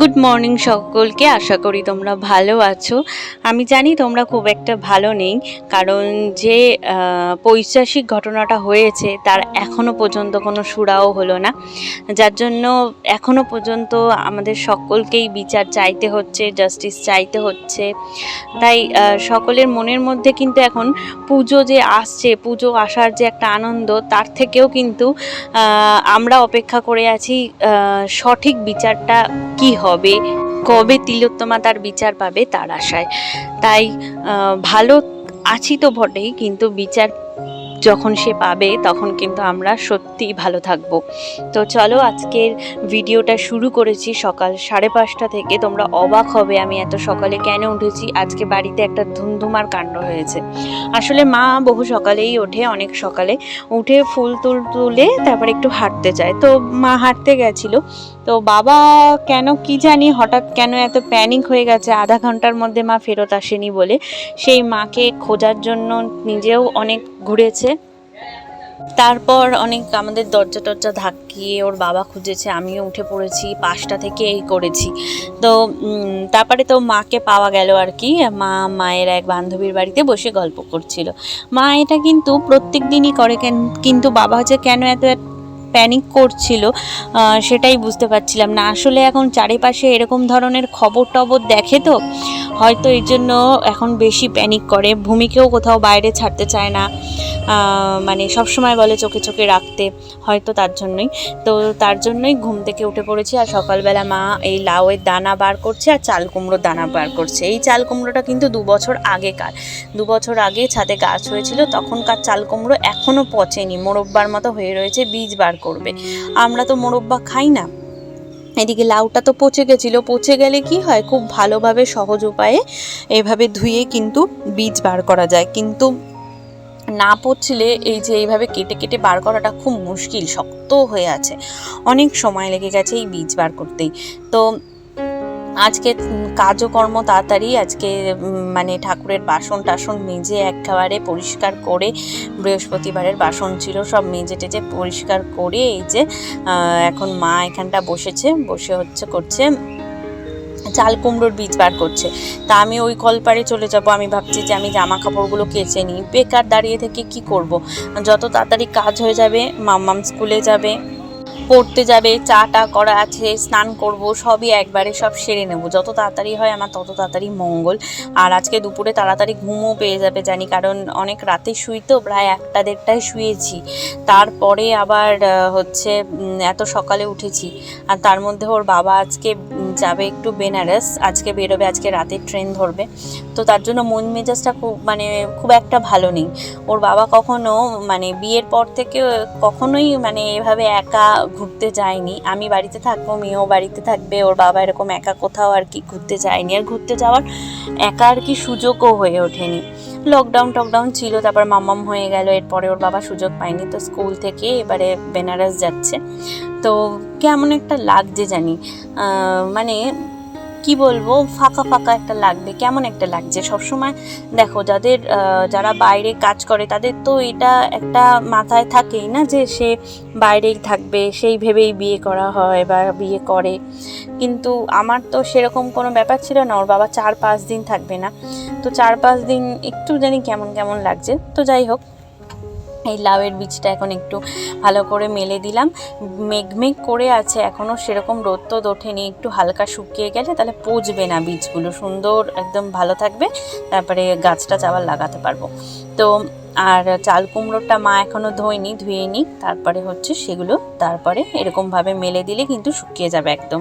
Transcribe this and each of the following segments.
Good morning সকলকে, আশা করি তোমরা ভালো আছো। আমি জানি তোমরা খুব একটা ভালো নেই, কারণ যে পৈশাসিক ঘটনাটা হয়েছে তার এখনও পর্যন্ত কোনো সুরাও হলো না। যার জন্য এখনও পর্যন্ত আমাদের সকলকেই বিচার চাইতে হচ্ছে জাস্টিস চাইতে হচ্ছে। তাই সকলের মনের মধ্যে কিন্তু এখন পুজো যে আসছে, পুজো আসার যে একটা আনন্দ, তার থেকেও কিন্তু আমরা অপেক্ষা করে আছি সঠিক বিচারটা কি হবে। কবে তিলোত্তমা তার বিচার পাবে তার আশায়। তাই ভালো আছি তো বটেই কিন্তু বিচার যখন সে পাবে, তখন কিন্তু আমরা সত্যিই ভালো থাকব। তো চলো আজকের ভিডিওটা শুরু করেছি সকাল সাড়ে পাঁচটা থেকে। তোমরা অবাক হবে আমি এত সকালে কেন উঠেছি? আজকে বাড়িতে একটা ধুমধুমার কাণ্ড হয়েছে। আসলে মা বহু সকালেই ওঠে, অনেক সকালে। উঠে ফুল তুল তুলে তারপর একটু হাঁটতে যায়। তো মা হাঁটতে গেছিল। তো বাবা কেন কি জানি হঠাৎ কেন এত প্যানিক হয়ে গেছে, আধা ঘণ্টার মধ্যে মা ফেরত আসেনি বলে। সেই মাকে খোঁজার জন্য নিজেও অনেক ঘুরেছে। তারপর অনেক আমাদের দরজা টরজা ধাক্কিয়ে ওর বাবা খুঁজেছে, আমিও উঠে পড়েছি পাঁচটা থেকে এই করেছি। তো তারপরে তো মাকে পাওয়া গেল আর কি, মা মায়ের এক বান্ধবীর বাড়িতে বসে গল্প করছিল। মা এটা কিন্তু প্রত্যেক দিনই করে, কেন- কিন্তু বাবা হচ্ছে কেন এত প্যানিক করছিল সেটাই বুঝতে পারছিলাম না। আসলে এখন চারিপাশে এরকম ধরনের খবর টবর দেখে তো, হয়তো এই জন্য এখন বেশি প্যানিক করে, ভূমিকেও কোথাও বাইরে ছাড়তে চায় না। মানে সবসময় বলে চোখে চোখে রাখতে হয়তো তার জন্যই। তো তার জন্যই ঘুম থেকে উঠে পড়েছি আর সকালবেলা মা এই লাউয়ের দানা বার করছে আর চাল কুমড়োর দানা বার করছে। এই চাল কুমড়োটা কিন্তু দু বছর আগেকার। দু বছর আগে ছাদে গাছ হয়েছিল তখনকার চাল কুমড়ো এখনও পচেনি মোরব্বার মতো হয়ে রয়েছে বীজ বার করবে। আমরা তো মোরব্বা খাই না। এদিকে লাউটা তো পচে গেছিল। পচে গেলে কি হয়? খুব ভালোভাবে সহজ উপায়ে এভাবে ধুয়ে কিন্তু বীজ বার করা যায়। কিন্তু না পচলে এই যে এইভাবে কেটে কেটে বার করাটা খুব মুশকিল শক্ত হয়ে আছে। অনেক সময় লেগে গেছে এই বীজ বার করতেই। তো আজকে উম, কাজও কর্ম তাড়াতাড়ি আজকে মানে ঠাকুরের বাসন টাসন মেজে একেবারে পরিষ্কার করে বৃহস্পতিবারের বাসন ছিল সব মেজে টেজে পরিষ্কার করে এই যে এখন মা এখানটা বসেছে বসে হচ্ছে করছে চাল কুমড়োর বীজ বার করছে। তা আমি ওই কলপারে চলে যাব। আমি ভাবছি যে আমি জামা কাপড়গুলো কেচে নিই। বেকার দাঁড়িয়ে থেকে কি করব? যত তাড়াতাড়ি কাজ হয়ে যাবে, মাম্মাম স্কুলে যাবে। পড়তে যাবে চা টা করা আছে, স্নান করব, সবই একবারে সব সেরে নেব। যত তাড়াতাড়ি হয় আমার তত তাড়াতাড়ি মঙ্গল। আর আজকে দুপুরে তাড়াতাড়ি ঘুমও পেয়ে যাবে জানি, কারণ অনেক রাতে শুই তো, প্রায় একটা দেড়টায় শুয়েছি। তারপরে আবার হচ্ছে এত সকালে উঠেছি। আর তার মধ্যে ওর বাবা আজকে যাবে একটু বেনারস। আজকে বেরোবে, আজকে রাতের ট্রেন ধরবে। তো তার জন্য মন মেজাজটা খুব মানে খুব একটা ভালো নেই। ওর বাবা কখনো মানে বিয়ের পর থেকে কখনোই মানে এভাবে একা ঘুরতে যায়নি। আমি বাড়িতে থাকব, মেয়েও বাড়িতে থাকবে, ওর বাবা এরকম একা কোথাও আর কি ঘুরতে যায়নি। আর ঘুরতে যাওয়ার একা আর কি সুযোগও হয়ে ওঠেনি। লকডাউন টকডাউন ছিল, তারপর মামাম হয়ে গেল, এরপরে ওর বাবা সুযোগ পায়নি। তো স্কুল থেকে এবারে বেনারস যাচ্ছে। তো কেমন একটা লাগছে জানি। মানে কি বলব, ফাঁকা ফাঁকা একটা লাগবে, কেমন একটা লাগছে? সবসময় দেখো, যাদের যারা বাইরে কাজ করে, তাদের তো এটা একটা মাথায় থাকেই না যে সে বাইরেই থাকবে, সেই ভেবেই বিয়ে করা হয় বা বিয়ে করে। কিন্তু আমার তো সেরকম কোনো ব্যাপার ছিল না, ওর বাবা চার পাঁচ দিন থাকবে না। তো চার পাঁচ দিন একটু জানি কেমন কেমন লাগছে। তো যাই হোক এই লাউয়ের বীজটা এখন একটু ভালো করে মেলে দিলাম। মেঘমেঘ করে আছে এখনও সেরকম রোদ তো ওঠেনি। একটু হালকা শুকিয়ে গেলে তাহলে পচবে না বীজগুলো। সুন্দর একদম ভালো থাকবে। তারপরে গাছটা আবার লাগাতে পারব। তো আর চাল কুমড়োটা মা এখনও ধোয়নি ধুয়ে নিই তারপরে হচ্ছে সেগুলো তারপরে এরকমভাবে মেলে দিলে কিন্তু শুকিয়ে যাবে একদম।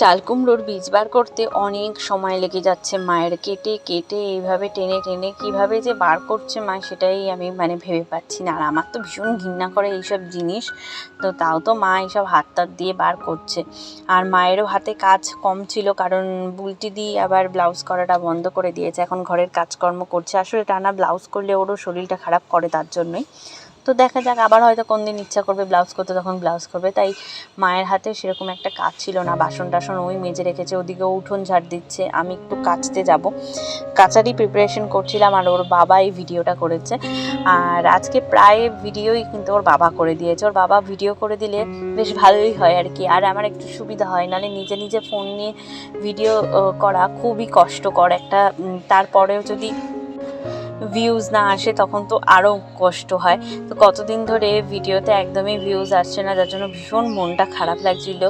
চাল কুমড়োর বীজ বার করতে অনেক সময় লেগে যাচ্ছে। মায়ের কেটে কেটে এইভাবে টেনে টেনে কীভাবে যে বার করছে মা, সেটাই আমি মানে ভেবে পাচ্ছি না। আর আমার তো ভীষণ ঘৃণা করে এইসব জিনিস। তো তাও তো মা এইসব হাত টাত দিয়ে বার করছে। আর মায়েরও হাতে কাজ কম ছিল, কারণ বুলটি দিয়ে আবার ব্লাউজ করাটা বন্ধ করে দিয়েছে। এখন ঘরের কাজকর্ম করছে। আসলে টানা ব্লাউজ করলে ওরও শরীরটা খারাপ করে তার জন্যই। তো দেখা যাক, আবার হয়তো কোন দিন ইচ্ছা করবে ব্লাউজ করতে, তখন ব্লাউজ করবে। তাই মায়ের হাতে সেরকম একটা কাজ ছিল না। বাসন টাসন ওই মেজে রেখেছে, ওদিকে উঠোন ঝাড় দিচ্ছে। আমি একটু কাচতে যাব। কাচারই প্রিপারেশন করছিলাম আর ওর বাবা এই ভিডিওটা করেছে। আর আজকে প্রায় ভিডিওই কিন্তু ওর বাবা করে দিয়েছে। ওর বাবা ভিডিও করে দিলে বেশ ভালোই হয় আর কি। আর আমার একটু সুবিধা হয়, নাহলে নিজে নিজে ফোন নিয়ে ভিডিও করা খুবই কষ্টকর একটা তারপরেও যদি ভিউজ না আসে, তখন তো আরও কষ্ট হয়। তো কতদিন ধরে ভিডিওতে একদমই ভিউজ আসছে না, যার জন্য ভীষণ মনটা খারাপ লাগছিল।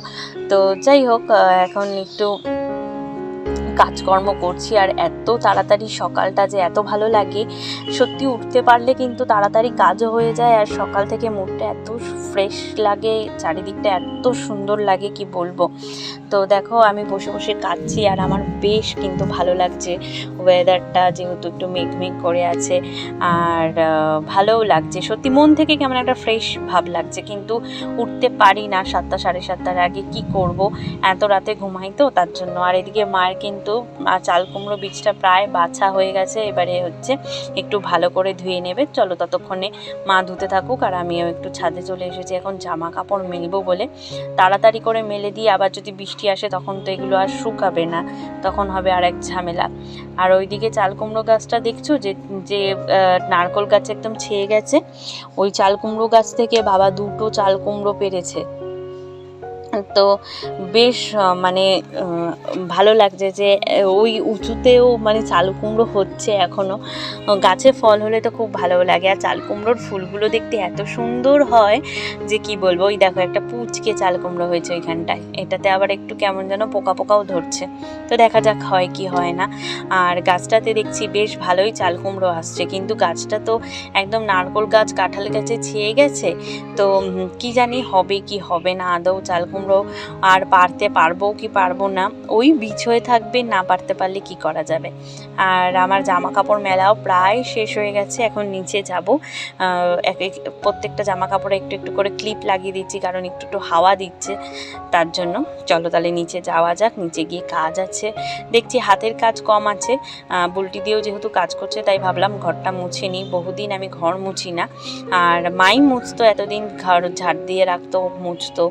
তো যাই হোক এখন একটু কাজকর্ম করছি আর এত তাড়াতাড়ি সকালটা যে এত ভালো লাগে, সত্যি উঠতে পারলে কিন্তু তাড়াতাড়ি কাজও হয়ে যায় আর সকাল থেকে মুডটা এত ফ্রেশ লাগে, চারিদিকটা এত সুন্দর লাগে কি বলব। তো দেখো আমি বসে বসে কাচ্ছি আর আমার বেশ কিন্তু ভালো লাগছে ওয়েদারটা যেহেতু একটু মেঘ মেঘ করে আছে আর ভালোও লাগছে। সত্যি মন থেকে কেমন একটা ফ্রেশ ভাব লাগছে কিন্তু উঠতে পারি না সাতটা, সাড়ে সাতটার আগে কি করব? এত রাতে ঘুমাই তো তার জন্য। আর এদিকে মায়ের কিন্তু আহ, চাল কুমড়ো বীজটা প্রায় বাছা হয়ে গেছে এবারে হচ্ছে একটু ভালো করে ধুয়ে নেবে। চলো ততক্ষণে মা ধুতে থাকুক আর আমিও একটু ছাদে চলে এসেছি। এখন জামা কাপড় মেলবো বলে তাড়াতাড়ি করে মেলে দিয়ে আবার যদি বৃষ্টি আসে তখন তো এগুলো আর শুকাবে না তখন হবে আর এক ঝামেলা। আর ওইদিকে চাল কুমড়ো গাছটা দেখছ? যে যে নারকোল গাছ একদম ছেয়ে গেছে ওই চাল কুমড়ো গাছ থেকে বাবা দুটো চাল কুমড়ো পেরেছে। তো বেশ মানে ভালো লাগছে যে ওই উঁচুতেও মানে চাল কুমড়ো হচ্ছে এখনও গাছে ফল হলে তো খুব ভালো লাগে। আর চাল কুমড়োর ফুলগুলো দেখতে এত সুন্দর হয় যে কি বলব? ওই দেখো, একটা পুচকে চাল কুমড়ো হয়েছে ওইখানটায়। এটাতে আবার একটু কেমন যেন পোকা পোকাও ধরছে। তো দেখা যাক হয় কি হয় না। আর গাছটাতে দেখছি বেশ ভালোই চাল কুমড়ো আসছে। কিন্তু গাছটা তো একদম নারকোল গাছ, কাঁঠাল গাছে ছেয়ে গেছে। তো কি জানি হবে কি হবে না। আদৌ চাল কুমড়ো আর পারতে পারব কি পারব না, ওই বিছ হয়ে থাকবে, না পারতে পারলে কি করা যাবে? আর আমার জামা কাপড় মেলাও প্রায় শেষ হয়ে গেছে, এখন নিচে যাব। প্রত্যেকটা জামা কাপড়ে একটু একটু করে ক্লিপ লাগিয়ে দিচ্ছি, কারণ একটু একটু হাওয়া দিচ্ছে, তার জন্য। চলো তাহলে নিচে যাওয়া যাক, নিচে গিয়ে কাজ আছে। দেখছি হাতের কাজ কম আছে বুলটি দিয়েও যেহেতু কাজ করছে, তাই ভাবলাম ঘরটা মুছে নিই। বহুদিন আমি ঘর মুছি না। আর মাই মুছতো, এতদিন ঘর ঝাড় দিয়ে রাখতো, মুছতো।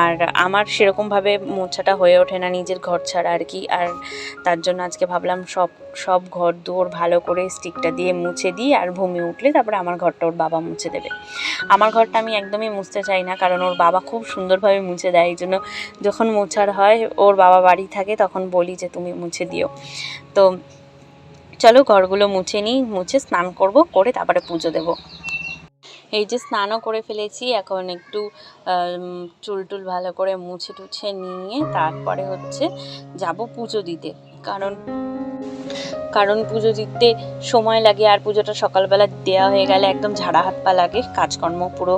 আর আমার সেরকমভাবে মোছাটা হয়ে ওঠে না নিজের ঘর ছাড়া আর কি। আর তার জন্য আজকে ভাবলাম সব সব ঘর দুয়ার ভালো করে স্টিকটা দিয়ে মুছে দিই আর ভূমি উঠলে তারপরে আমার ঘরটা ওর বাবা মুছে দেবে। আমার ঘরটা আমি একদমই মুছতে চাই না কারণ ওর বাবা খুব সুন্দরভাবে মুছে দেয়। এই জন্য যখন মোছার হয়, ওর বাবা বাড়ি থাকে তখন বলি যে তুমি মুছে দিও। তো চলো ঘরগুলো মুছে নিই, মুছে স্নান করব, করে তারপরে পুজো দেব। এই যে স্নানও করে ফেলেছি, এখন একটু চুল টুল ভালো করে মুছে টুছে নিয়ে তারপরে হচ্ছে যাব পুজো দিতে। কারণ কারণ পুজো দিতে সময় লাগে আর পুজোটা সকালবেলা দেওয়া হয়ে গেলে একদম ঝাড়া হাত পা লাগে, কাজকর্ম পুরো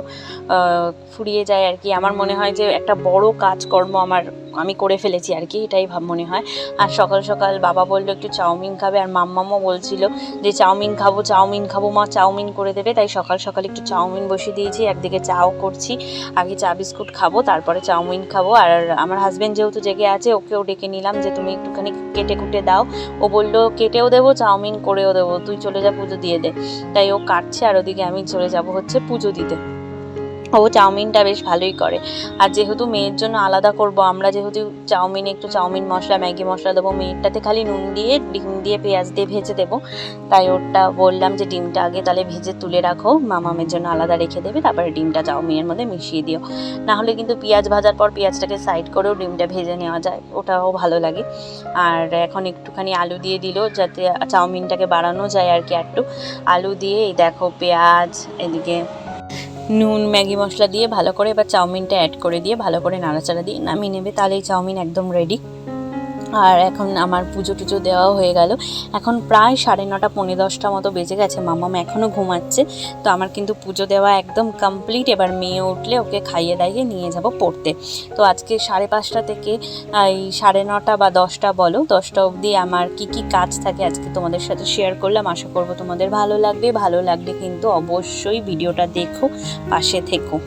ফুরিয়ে যায় আর কি। আমার মনে হয় যে একটা বড় কাজকর্ম আমার আমি করে ফেলেছি আর কি, এটাই ভাব মনে হয়। আর সকাল সকাল বাবা বলল একটু চাউমিন খাবে আর মাম্মামও বলছিল যে চাউমিন খাব চাউমিন খাব, মা চাউমিন করে দেবে। তাই সকাল সকাল একটু চাউমিন বসিয়ে দিয়েছি, একদিকে চাও করছি, আগে চা বিস্কুট খাব, তারপরে চাউমিন খাব। আর আমার হাজব্যান্ড যেহেতু জেগে আছে, ওকেও ডেকে নিলাম যে তুমি একটুখানি কেটে কুটে দাও। ও বলল, কেটেও দেবো, চাউমিন করেও দেবো, তুই চলে যা, পুজো দিয়ে দে। তাই ও কাটছে আর ওদিকে আমি চলে যাব হচ্ছে পুজো দিতে। ও চাউমিনটা বেশ ভালোই করে। আর যেহেতু মেয়ের জন্য আলাদা করব, আমরা যেহেতু চাউমিনে, একটু চাউমিন মশলা, ম্যাগি মশলা দেবো, মেয়েরটাতে খালি নুন দিয়ে, ডিম দিয়ে পেঁয়াজ দিয়ে ভেজে দেবো। তাই ওরটা বললাম যে ডিমটা আগে তাহলে ভেজে তুলে রাখো, মামামের জন্য আলাদা রেখে দেবে, তারপরে ডিমটা চাউমিনের মধ্যে মিশিয়ে দিও। নাহলে কিন্তু পেঁয়াজ ভাজার পর পেঁয়াজটাকে সাইড করেও ডিমটা ভেজে নেওয়া যায়, ওটাও ভালো লাগে। আর এখন একটুখানি আলু দিয়ে দিল, যাতে চাউমিনটাকে বাড়ানো যায় আর কি একটু। আলু দিয়ে দেখো পেঁয়াজ, এদিকে নুন, ম্যাগি মশলা দিয়ে ভালো করে এবার চাউমিনটা অ্যাড করে দিয়ে ভালো করে নাড়াচাড়া দিয়ে নামিয়ে নেবে। তাহলেই চাউমিন একদম রেডি আর এখন আমার পুজো টুজো দেওয়া হয়ে গেল। এখন প্রায় সাড়ে নটা, পৌনে দশটা মতো বেজে গেছে, মামাম এখনও ঘুমাচ্ছে। তো আমার কিন্তু পুজো দেওয়া একদম কমপ্লিট এবার মেয়ে উঠলে ওকে খাইয়ে দাইয়ে নিয়ে যাব পড়তে। তো আজকে সাড়ে পাঁচটা থেকে এই সাড়ে নটা বা দশটা বলো, দশটা অবধি আমার কি কি কাজ থাকে আজকে তোমাদের সাথে শেয়ার করলাম। আশা করব তোমাদের ভালো লাগবে, ভালো লাগলে কিন্তু অবশ্যই ভিডিওটা দেখো, পাশে থেকো।